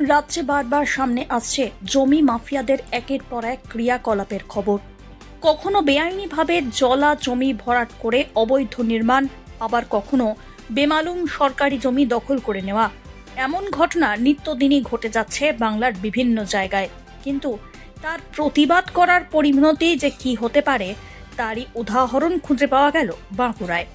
রাজ্যে বারবার সামনে আসছে জমি মাফিয়াদের একের পর এক ক্রিয়াকলাপের খবর। কখনো বেআইনিভাবে জলা জমি ভরাট করে অবৈধ নির্মাণ, আবার কখনো বেমালুম সরকারি জমি দখল করে নেওয়া। এমন ঘটনা নিত্যদিনই ঘটে যাচ্ছে বাংলার বিভিন্ন জায়গায়। কিন্তু তার প্রতিবাদ করার পরিণতি যে কি হতে পারে, তারই উদাহরণ খুঁজে পাওয়া গেল বাঁকুড়ায়।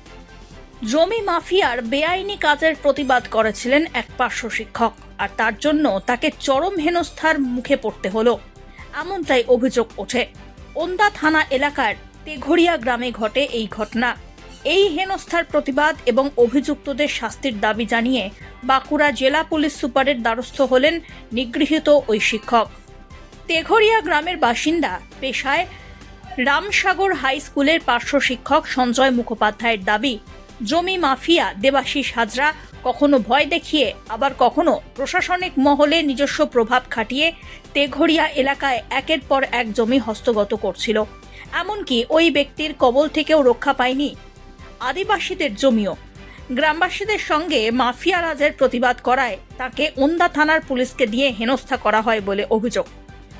জমি মাফিয়ার বেআইনি কাজের প্রতিবাদ করেছিলেন এক পার্শ্ব শিক্ষক। আর তার জন্য তাকে চরম হেনস্থার মুখে পড়তে হলো। এমনটাই অভিযোগ ওঠে। ওন্দা থানা এলাকার তেঘরিয়া গ্রামে ঘটে এই ঘটনা। এই হেনস্থার প্রতিবাদ এবং অভিযুক্তদের শাস্তির দাবি জানিয়ে বাঁকুড়া জেলা পুলিশ সুপারের দ্বারস্থ হলেন নিগৃহীত ওই শিক্ষক। তেঘরিয়া গ্রামের বাসিন্দা পেশায় রামসাগর হাই স্কুলের পার্শ্ব শিক্ষক সঞ্জয় মুখোপাধ্যায়ের দাবি জমি মাফিয়া, দেবাশিস হাজরা কখনো ভয় দেখিয়ে, আবার কখনো প্রশাসনিক মহলে নিজস্ব প্রভাব খাটিয়ে তেঘরিয়া এলাকায় একের পর এক জমি হস্তগত করছিল। এমনকি ওই ব্যক্তির কবল থেকেও রক্ষা পায়নি আদিবাসীদের জমিও। গ্রামবাসীদের সঙ্গে মাফিয়া রাজের প্রতিবাদ করায় তাকে ওন্দা থানার পুলিশকে দিয়ে হেনস্থা করা হয় বলে অভিযোগ।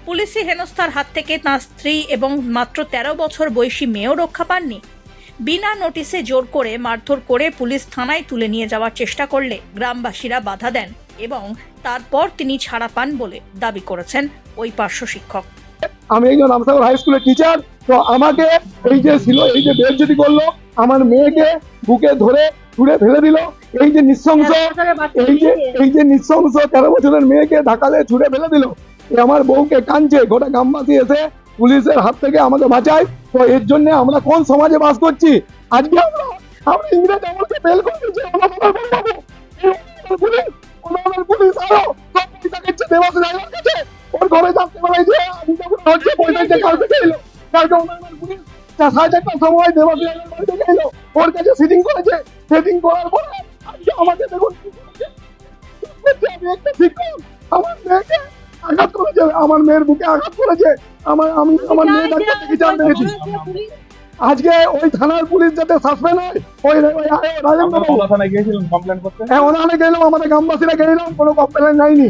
পুলিশি হেনস্থার হাত থেকে তাঁর স্ত্রী এবং মাত্র তেরো বছর বয়সী মেয়েও রক্ষা পাননি। বিনা নোটিশে জোর করে মারধর করে পুলিশ থানায় তুলে নিয়ে যাওয়ার চেষ্টা করলে গ্রামবাসীরা বাধা দেন এবং তারপর তিনি ছাড়া পান বলে দাবি করেছেন ওই পার্শ্ব শিক্ষক। আমি একজন রামসাগর হাই স্কুলের টিচার তো আমাকে এই যে ছিল এই যে বেজ্জতি করল আমার মেয়েকে বুকে ধরে ছুঁড়ে ফেলে দিল। এই যে নৃশংস এই যে এই যে নৃশংস তেরো বছরের মেয়েকে ধাক্কালে ছুঁড়ে ফেলে দিল আমার বউকে কাঁদছে গোটা গ্রামবাসী এসে পুলিশের হাত থেকে আমাকে বাঁচায় তো এর জন্য আমরা কোন সমাজে বাস করছি? আজকে আমরা আমরা ইংরেজ ওর কাছে করেছে। করার আজকে আমাকে দেখুন। আমি শিক্ষক। আমার মেয়েকে আঘাত করেছে, আমার মেয়ের বুকে আঘাত করেছে। আমার আমি আমার মেয়ে ডাক্তার থেকে জান পেয়েছি আজকে ওই থানার পুলিশ যাতে সাসপেন্ড হয় ওই হ্যাঁ ওনারা গেলাম আমাদের গ্রামবাসীরা গেলাম কোনো কমপ্লেন নাইনি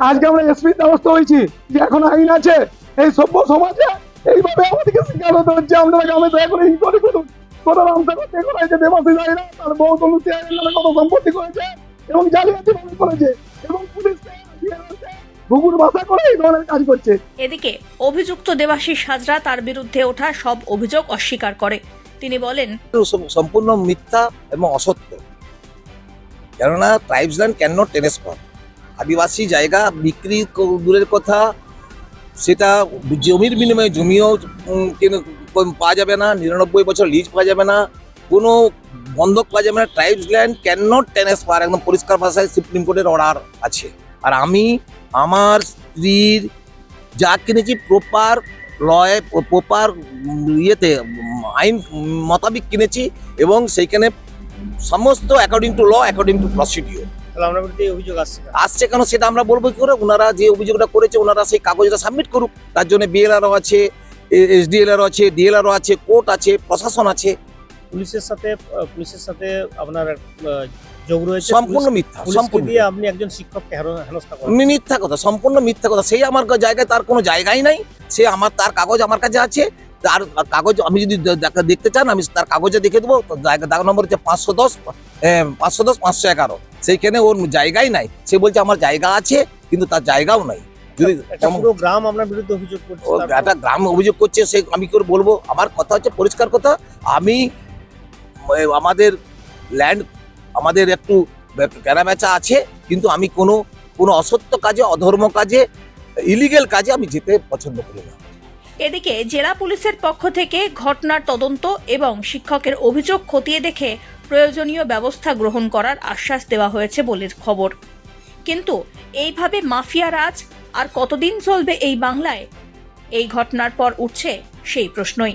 আজকে আমরা এসপির দ্বারস্থ হয়েছি যে এখন আইন আছে এই সভ্য সমাজে এইভাবে আমাদেরকে শিকার হতে হচ্ছে আপনারা গ্রামে দয়া করে ইনকোয়ারি করুন কত রামসাগর করতে করেছে দেবাশিস আইরা তার বউ আইনের কত সম্পত্তি করেছে এবং জালিয়াতি করেছে এবং রয়েছে ঘুঘুর ভাষা করে এই ধরনের কাজ করছে। এদিকে অভিযুক্ত দেবাশিস হাজরা তার বিরুদ্ধে ওঠা সব অভিযোগ অস্বীকার করে। তিনি বলেন সম- সম্পূর্ণ মিথ্যা এবং অসত্য। কেননা tribes land can not transfer আদিবাসী জায়গা বিক্রি দূরের কথা সেটা জমির বিনিময়ে জমিও কেন- পাওয়া যাবে না নিরানব্বই বছর লিজ পাওয়া যাবে না কোনো বন্ধক পাওয়া যাবে না tribes land can not transfer একদম পরিষ্কার ভাষায় সুপ্রিম কোর্টের অর্ডার আছে। আর আমি আমার স্ত্রীর যা কিনেছি প্রপার লয় প্রপার ইয়েতে আইন মোতাবিক কিনেছি এবং সেইখানে সমস্ত according to law according to procedure আসছে কেন? সেটা আমরা বলব কি করে? ওনারা যে অভিযোগটা করেছে ওনারা সেই কাগজটা সাবমিট করুক। তার জন্য বিএলআরও আছে এসডিএলআরও আছে ডিএলআরও আছে কোর্ট আছে প্রশাসন আছে। পুলিশের সাথে পুলিশের সাথে আপনার যোগ রয়েছে সম্পূর্ণ মিথ্যা সম্পূর্ণ দিয়ে আপনি একজন শিক্ষককে হেন- হেনস্থা করেন। মিথ্যা কথা সম্পূর্ণ মিথ্যা কথা। সেই আমার জায়গায় তার কোনো জায়গাই নাই। সে আমার তার কাগজ আমার কাছে আছে। তার কাগজ আমি যদি দেখতে চান আমি তার কাগজে দেখে দেবো। তো জায়গা দাগ নম্বর হচ্ছে পাঁচশো দশ পাঁচশো দশ পাঁচশো এগারো। সেইখানে ওর জায়গাই নাই। সে বলছে আমার জায়গা আছে কিন্তু তার জায়গাও নাই। যদি গ্রাম আপনার বিরুদ্ধে অভিযোগ করছে একটা গ্রাম অভিযোগ করছে সে আমি কি করে বলব? আমার কথা হচ্ছে পরিষ্কার কথা। আমি আমাদের ল্যান্ড আমাদের একটু কেনা বেচা আছে, কিন্তু আমি কোনো কোনো অসত্য কাজে, অধর্ম কাজে ইলিগেল কাজে আমি যেতে পছন্দ করি না। এদিকে জেলা পুলিশের পক্ষ থেকে ঘটনার তদন্ত এবং শিক্ষকের অভিযোগ খতিয়ে দেখে প্রয়োজনীয় ব্যবস্থা গ্রহণ করার আশ্বাস দেওয়া হয়েছে বলে খবর। কিন্তু এইভাবে মাফিয়া রাজ আর কতদিন চলবে এই বাংলায়? এই ঘটনার পর উঠছে সেই প্রশ্নই।